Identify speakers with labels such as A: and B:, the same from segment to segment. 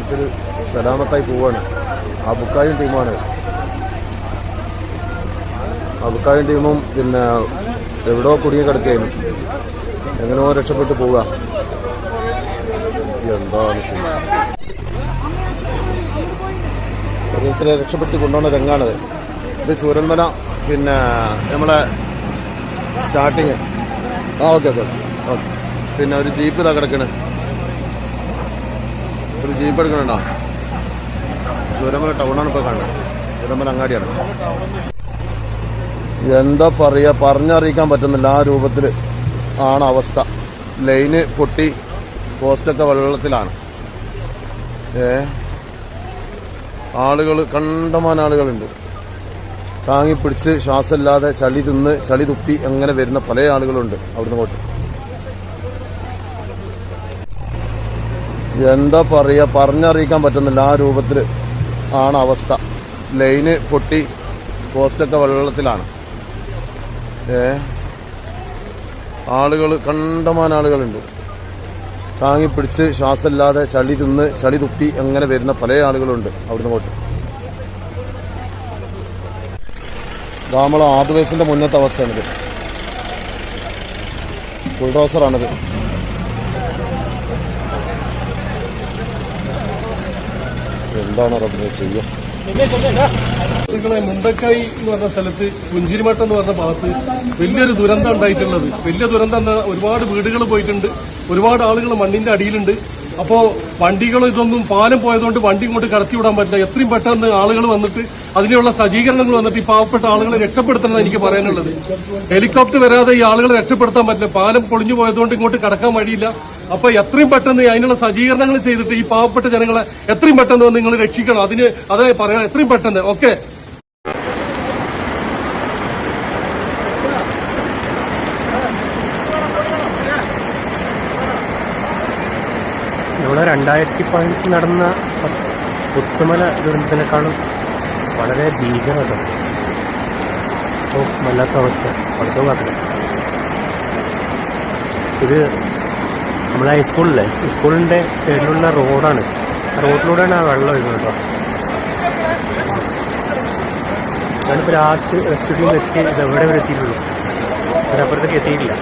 A: ഓരോരുത്തർ സലാമത്തായി പോവാണ്. ആ ബുക്കായും ടീമാണ്. ആ ബുക്കായും ടീമും പിന്നെ എവിടോ കുടുങ്ങി കിടക്കുകയായിരുന്നു എങ്ങനെയോ രക്ഷപ്പെട്ട് പോവുക എന്താണ് ഓരോരുത്തരെ രക്ഷപ്പെട്ട് കൊണ്ടുപോകുന്ന രംഗാണത്. ഇത് ചൂരന്മല പിന്നെ നമ്മളെ സ്റ്റാർട്ടിങ് ആ ഓക്കെ ഓക്കെ. ഓക്കെ. പിന്നെ ഒരു ജീപ്പ് ഇതാ കിടക്കണ്. ഒരു ജീപ്പ് എടുക്കണുണ്ടോ? ചൂരമല ടൗണാണ് ഇപ്പോൾ കാണുന്നത്. ചൂരമല അങ്ങാടിയാണ്. എന്താ പറയുക പറഞ്ഞറിയിക്കാൻ പറ്റുന്നില്ല. ആ രൂപത്തിൽ ആണ് അവസ്ഥ. ലൈന് പൊട്ടി പോസ്റ്റൊക്കെ വെള്ളത്തിലാണ്. ഏ? ആളുകൾ കണ്ടമാൻ ആളുകളുണ്ട്. താങ്ങി പിടിച്ച് ശ്വാസമില്ലാതെ ചളി തിന്ന് ചളി തുപ്പി അങ്ങനെ വരുന്ന പല ആളുകളുണ്ട് അവിടുന്ന് അങ്ങോട്ട് എന്താ പറയുക പറഞ്ഞറിയിക്കാൻ പറ്റുന്നില്ല. ആ രൂപത്തിൽ ആണ് അവസ്ഥ. ലൈന് പൊട്ടി പോസ്റ്റൊക്കെ വെള്ളത്തിലാണ്. ഏ? ആളുകൾ കണ്ടമാന ആളുകളുണ്ട്. താങ്ങി പിടിച്ച് ശ്വാസമില്ലാതെ ചളി തിന്ന് ചളി തുപ്പി അങ്ങനെ വരുന്ന പല ആളുകളുണ്ട് അവിടുന്ന് പോട്ട് ഇതാ നമ്മളെ ആദിവാസിന്റെ മുന്നത്തെ അവസ്ഥയാണിത്. ബുൾഡോസറാണിത് എന്താണ് റബ്ബിനെ ചെയ്യുക?
B: മുണ്ടക്കായി എന്ന് പറഞ്ഞ സ്ഥലത്ത് പുഞ്ചിരിമട്ടം എന്ന് പറഞ്ഞ ഭാഗത്ത് വലിയൊരു ദുരന്തം ഉണ്ടായിട്ടുള്ളത്. വലിയ ദുരന്തം ഒരുപാട് വീടുകൾ പോയിട്ടുണ്ട്. ഒരുപാട് ആളുകൾ മണ്ണിന്റെ അടിയിലുണ്ട്. അപ്പോ വണ്ടികൾ ഇതൊന്നും പാലം പോയതുകൊണ്ട് വണ്ടി ഇങ്ങോട്ട് കടത്തിവിടാൻ പറ്റില്ല. എത്രയും പെട്ടെന്ന് ആളുകൾ വന്നിട്ട് അതിനുള്ള സജ്ജീകരണങ്ങൾ വന്നിട്ട് ഈ പാവപ്പെട്ട ആളുകളെ രക്ഷപ്പെടുത്തണം എനിക്ക് പറയാനുള്ളത്. ഹെലികോപ്റ്റർ വരാതെ ഈ ആളുകളെ രക്ഷപ്പെടുത്താൻ പറ്റില്ല. പാലം പൊളിഞ്ഞു പോയതുകൊണ്ട് ഇങ്ങോട്ട് കടക്കാൻ വഴിയില്ല. അപ്പൊ എത്രയും പെട്ടെന്ന് അതിനുള്ള സജ്ജീകരണങ്ങൾ ചെയ്തിട്ട് ഈ പാവപ്പെട്ട ജനങ്ങളെ എത്രയും പെട്ടെന്ന് നിങ്ങൾ രക്ഷിക്കണം. അതിന് അതായത് പറയാം എത്രയും പെട്ടെന്ന്. ഓക്കെ?
C: ഇവിടെ രണ്ടായിരത്തി പതിനെട്ടിൽ നടന്ന പുത്തുമല ദുരന്തത്തിനേക്കാളും വളരെ ഭീകരത. വല്ലാത്ത അവസ്ഥ. പഠിത്തം കാട്ടില്ല ഇത് നമ്മളെ ഹൈസ്കൂളിലെ സ്കൂളിന്റെ സൈഡിലുള്ള റോഡാണ്. റോഡിലൂടെയാണ് ആ വെള്ളം ഒഴുകുന്നത് കേട്ടോ. ഞാനിപ്പോൾ ലാസ്റ്റ് റെസ്റ്റുഡിയിൽ എത്തി ഇത് എവിടെ വരെ എത്തിയിട്ടുള്ളൂ? അതിനപ്പുറത്തേക്ക് എത്തിയിട്ടില്ല.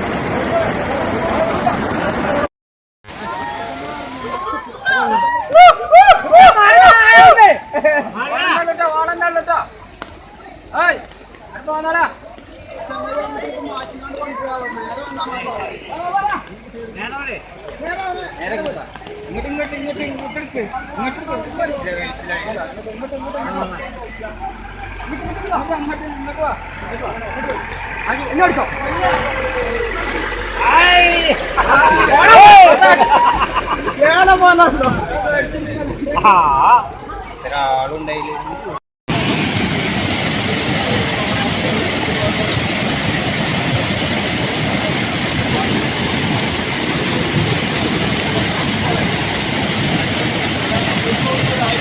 D: ഒരാളുണ്ടായില്ല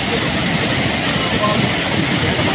D: Thank you.